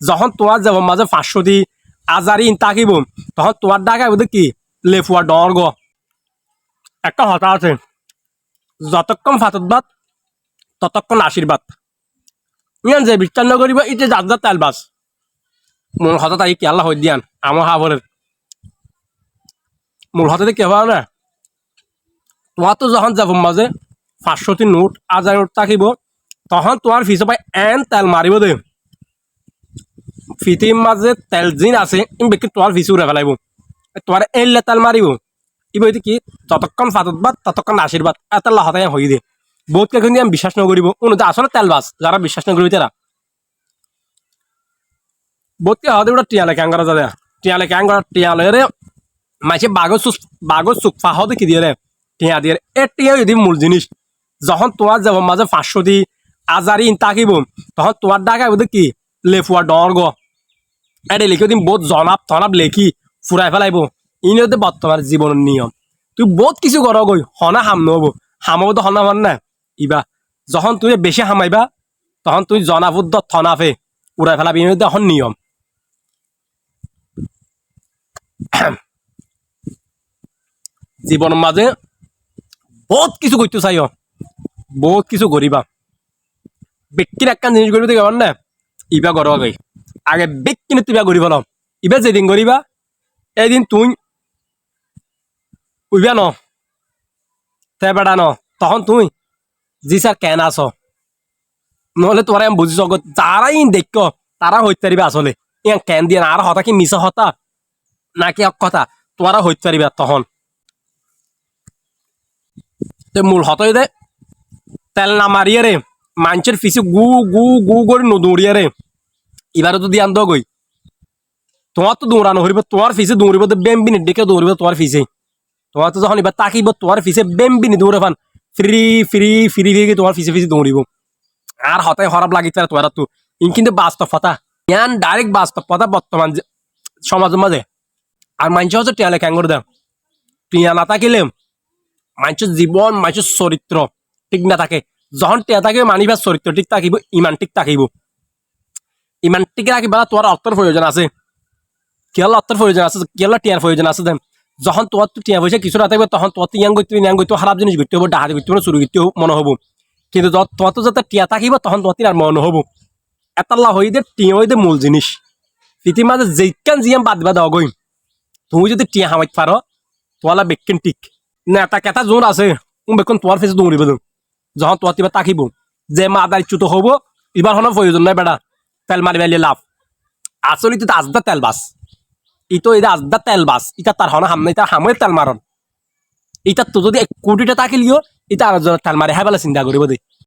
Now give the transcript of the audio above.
যখন তোমার যাব মাঝে পাঁচশো দি আজারি তাকিব তখন তোমার ডাকা বুঝে কি? লেফুয়া ডর গ। একটা হতা আছে। যতক্ষণ ফাতত ভাত ততক্ষণ আশীর্বাদ। ইয়ান যে বিশ্বাস নকরিব ইতে যাত যাত তেল বাস মূল হতা তাই কি আল্লাহ দিয়ান আমার হাবরের মূল হতাতে কি হবে না তোমার তো যখন যাব মাঝে পাঁচশোটি নোট হাজার নোট থাকিব, তখন তোমার ফিসে পাই এন তেল মারিব দে। ফিতির মাঝে তেল জিন আছে বেকি তোমার ফিসে উড়ে ফেলাইব তোমার এলে তেল মারিব ইব হইতে কি? ততক্ষণ ফাতত বাদ ততক্ষণ আশীর্বাদ এত হতাই হই দে বহুত কে কিন্তু আমি বিশ্বাস নকরিব উন্নতি আসলে তেল বাস যারা বিশ্বাস নকরিব তারা বহুত কে হতে ওটা টিয়ালে ক্যাং করা যাবে টিয়ালে ক্যাং করা টিয়ালে রে বাগর সুস বাগর সুখ ফাহ দেখি দিয়ে রে টিয়া দিয়ে এ টিয়া যদি মূল জিনিস যখন তোমার যাব মাঝে পাঁচশো দি আজারি তাকিব তখন তোমার ডাকা বুঝে কি লেফুয়া ডর গ এটা লিখে দিন বহুত জনাব থনাব লেখি ফুরাই ফেলাইব ইনি হতে বর্তমান জীবনের নিয়ম। তুই বহুত কিছু কর গই হনা হাম নহব। হামাবো তো হনা না ইবা, যখন তুমি বেশি হামাইবা, তখন তুই জনাবুদ্ধ থনাফে উড়াই ফেলাবি ইনি এখন নিয়ম। জীবনের মাঝে বহুত কিছু করতে চাইও বহুত কিছু করিবা ব্যক্তির একটা জিনিস করিবে দেখবার না ইবা করো আগে আগে ব্যক্তি তুই করিব ন। ইবা যেদিন করিবা এদিন তুই উইবা ন। তে বেড়া ন। তখন তুই জি স্যার কেন আস নহলে তোরা আমি বুঝিস যারাই দেখ তারা হইতে পারিবে আসলে ইয়া কেন দিয়ে আর হতা কি মিশা হতা নাকি এক কথা? তোরা হইতে পারিবে তখন। মূল হতই দে। তেল না মারিয়ে রে মানুষের ফিসে গু গু গু করে নদৌড়িয়ে রে এবারে যদি আন গই তোমার তো দৌড়ানো হরিব তোমার ফিসে দৌড়িব তো বেম্বিনি, ডেকে দৌড়িব তোমার ফিসে তোমার তো যখন এবার তাকিব, তোমার ফিসে বেম্বিনি দৌড়ে fun free free free free তোমার ফিসে ফিসে দৌড়িব আর হতাই খারাপ লাগিতে তোমার তো ইন কিন্তু বাস্তব কথা ইয়ান ডাইরেক্ট বাস্তব কথা বর্তমান সমাজের মাঝে। আর মানুষ হচ্ছে টিয়ালে ক্যাঙ্গর দেয়। টিয়া না থাকিলে মানুষের জীবন, মানুষের চরিত্র ঠিক না থাকে। যখন টিয়া থাকিব মানিবার চরিত্র ঠিক থাকিব, ইমান ঠিক থাকিব। ইমান ঠিক রাখিবা তোমার অর্থের প্রয়োজন আছে? কেয়াল অর্থের প্রয়োজন আছে, কেয়াল টিয়ার প্রয়োজন আছে যখন তোমার তো টিয়া পয়সা কিছু না থাকবে তখন তোমার ইয়াং করতে ইয়াং করতে খারাপ জিনিস করতে হব, ডাহাতি করতে হব, চুরি হব, মনে হব। কিন্তু তোমার তো যাতে টিয়া থাকিব, তখন তোমার আর মনে হব এতাল্লা দে টিয়া দে মূল জিনিস। পৃথিবীর মাঝে যেইকান জিয়াম বাদ বাদ অগই তুমি যদি টিয়া হামাইতে পারো তোয়ালা বেকেন টিক। এটা কেতা জোর আছে বেকন তোমার ফেসে দৌড়িব যখন তোমার তিবা তাকিব, যে মা আদার চ্যুত হব এবার হনো প্রয়োজন নাই বেটা তেল মারি মারিলে লাভ। আসলে তো আজদা তেল বাস ইতো এটা আজদা তেল বাস ইটা তার হন হাম ইটা হামের তেল মারন ইটা তো যদি এক কোটিটা তাকিলিও ইটা আর তেল মারে হ্যাঁ চিন্তা করিব দে